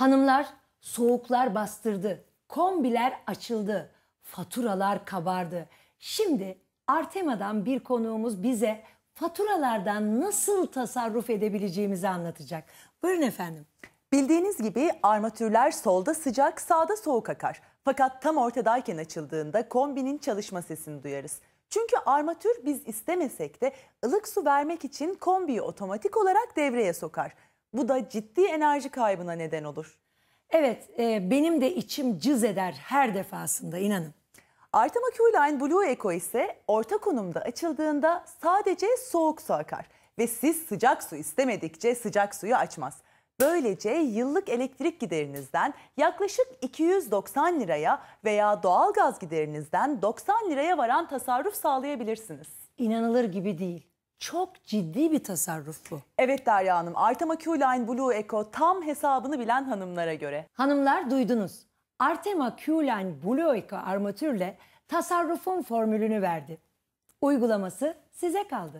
Hanımlar soğuklar bastırdı, kombiler açıldı, faturalar kabardı. Şimdi Artema'dan bir konuğumuz bize faturalardan nasıl tasarruf edebileceğimizi anlatacak. Buyurun efendim. Bildiğiniz gibi armatürler solda sıcak, sağda soğuk akar. Fakat tam ortadayken açıldığında kombinin çalışma sesini duyarız. Çünkü armatür biz istemesek de ılık su vermek için kombiyi otomatik olarak devreye sokar. Bu da ciddi enerji kaybına neden olur. Evet, e, benim de içim cız eder her defasında inanın. Artema Q-Line Blue Eco ise orta konumda açıldığında sadece soğuk su akar ve siz sıcak su istemedikçe sıcak suyu açmaz. Böylece yıllık elektrik giderinizden yaklaşık 290 liraya veya doğalgaz giderinizden 90 liraya varan tasarruf sağlayabilirsiniz. İnanılır gibi değil. Çok ciddi bir tasarruf bu. Evet Derya Hanım, Artema Q-Line Blue Eco tam hesabını bilen hanımlara göre. Hanımlar duydunuz. Artema Q-Line Blue Eco armatürle tasarrufun formülünü verdi. Uygulaması size kaldı.